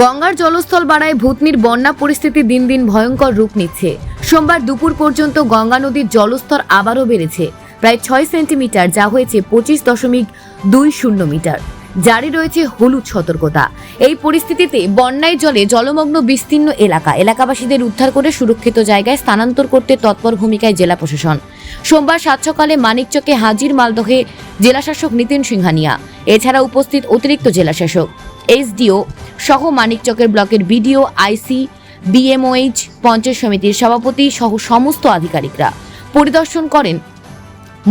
গঙ্গার জলস্থল বাড়ায় ভূতনির বন্যা পরিস্থিতি দিন দিন ভয়ঙ্কর রূপ নিচ্ছে। সোমবার দুপুর পর্যন্ত গঙ্গা নদীর জলস্তর আবারও বেড়েছে। প্রায় ছয় সেন্টিমিটার, যা হয়েছে পঁচিশ দশমিক দুই শূন্য মিটার। জারি রয়েছে হলুদ সতর্কতা। এই পরিস্থিতিতে বন্যায় জলে জলমগ্ন বিস্তীর্ণ এলাকা, এলাকাবাসীদের উদ্ধার করে সুরক্ষিত জায়গায় স্থানান্তর করতে তৎপর ভূমিকায় জেলা প্রশাসন। সোমবার সাত সকালে মানিকচকে হাজির মালদহে জেলাশাসক নিতিন সিংহানিয়া, এছাড়া উপস্থিত অতিরিক্ত জেলাশাসক, এসডিও সহ মানিকচকের ব্লকের বিডিও, আইসি, বিএমওএইচ, পঞ্চায়েত সমিতির সভাপতি সহ সমস্ত আধিকারিকরা। পরিদর্শন করেন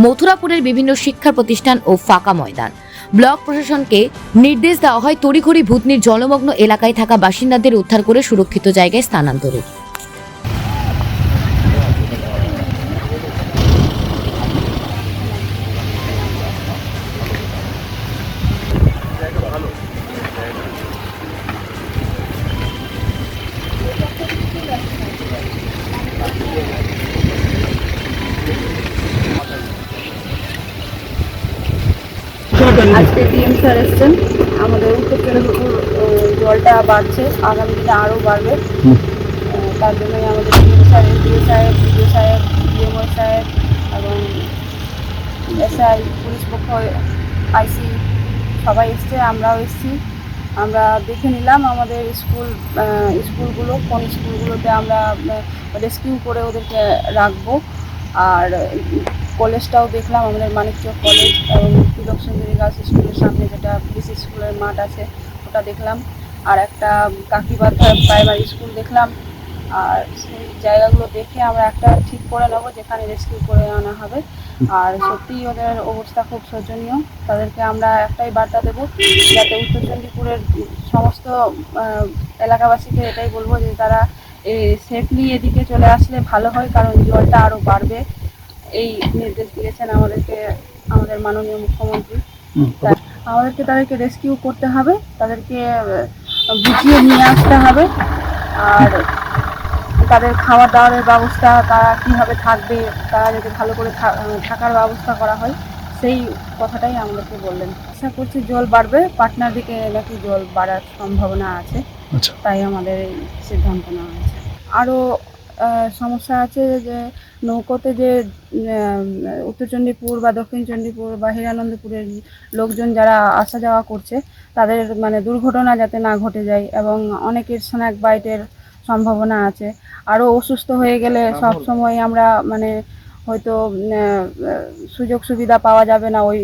মথুরাপুরের বিভিন্ন শিক্ষা প্রতিষ্ঠান ও ফাঁকা ময়দান। ব্লক প্রশাসনকে নির্দেশ দেওয়া হয় তড়িঘড়ি ভূতনির জলমগ্ন এলাকায় থাকা বাসিন্দাদের উদ্ধার করে সুরক্ষিত জায়গায় স্থানান্তরের। আজকে ডিএম স্যার এসছেন। আমাদের উত্তর চন্দ্রপুর জলটা বাড়ছে। আগামী দিনে আরও বাড়বে। তার জন্যই আমাদের ডিএম স্যার এসডিও সাহেব বিডিও সাহেব ডিএমও সাহেব এবং এসআই পুলিশ পক্ষ আইসি সবাই এসছে আমরাও এসছি। আমরা দেখে নিলাম আমাদের স্কুল স্কুলগুলো কোন স্কুলগুলোতে আমরা রেস্কিউ করে ওদেরকে রাখব। আর কলেজটাও দেখলাম আমাদের মানিকচক কলেজ এবং সুন্দরী গার্লস স্কুলের সামনে যেটা পুলিশ স্কুলের মাঠ আছে, ওটা দেখলাম। আর একটা কাকিবাদ্ধা প্রাইমারি স্কুল দেখলাম। আর সেই জায়গাগুলো দেখে আমরা একটা ঠিক করে নেব, যেখানে রেস্কিউ করে আনা হবে। আর সত্যিই ওদের অবস্থা খুব শোচনীয়। তাদেরকে আমরা একটাই বার্তা দেবো, যাতে উত্তর চণ্ডীপুরের সমস্ত এলাকাবাসীকে এটাই বলব যে তারা সেফলি এদিকে চলে আসলে ভালো হয়, কারণ জলটা আরও বাড়বে। এই নির্দেশ দিয়েছেন আমাদেরকে আমাদের মাননীয় মুখ্যমন্ত্রী। আমাদেরকে তাদেরকে রেস্কিউ করতে হবে তাদেরকে বুঝিয়ে নিয়ে আসতে হবে। আর তাদের খাওয়া দাওয়ার ব্যবস্থা তারা কীভাবে থাকবে তারা যাতে ভালো করে থাকার ব্যবস্থা করা হয় সেই কথাটাই আমাদেরকে বললেন। আশা করছি জল বাড়বে পাটনার দিকে নাকি জল বাড়ার সম্ভাবনা আছে। আচ্ছা। তাই আমাদের এই সিদ্ধান্ত নেওয়া হয়েছে। আরও সমস্যা আছে যে নৌকোতে যে উত্তর চণ্ডীপুর বা দক্ষিণ চণ্ডীপুর বা হিরানন্দপুরের লোকজন যারা আসা যাওয়া করছে তাদের মানে দুর্ঘটনা যাতে না ঘটে যায় এবং অনেকের স্ন্যাক বাইটের সম্ভাবনা আছে। আরও অসুস্থ হয়ে গেলে সব সময় আমরা মানে হয়তো সুযোগ সুবিধা পাওয়া যাবে না ওই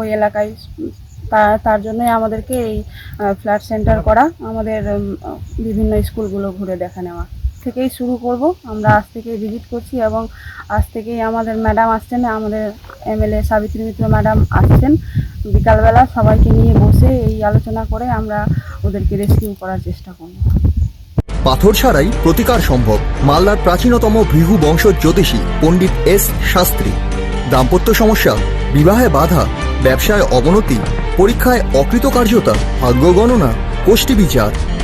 ওই এলাকায়। তার তার জন্যই আমাদেরকে এই ফ্ল্যাট সেন্টার করা আমাদের বিভিন্ন স্কুলগুলো ঘুরে দেখা নেওয়া। থেকেই শুরু করব। আমরা আজ থেকে ভিজিট করছি এবং আজ থেকেই আমাদের ম্যাডাম আসছেন, আমাদের এমএলএ সাবিত্রী মিত্র ম্যাডাম আসছেন। বিকালবেলা সবাইকে নিয়ে বসে এই আলোচনা করে আমরা ওদেরকে রেস্কিউ করার চেষ্টা করব। পাথর ছাড়াই প্রতিকার সম্ভব। মালদার প্রাচীনতম ভৃহু বংশ জ্যোতিষী পণ্ডিত এস শাস্ত্রী। দাম্পত্য সমস্যা, বিবাহে বাধা, ব্যবসায় অবনতি, পরীক্ষায় অকৃতকার্যতা, ভাগ্য গণনা গোষ্ঠী বিচার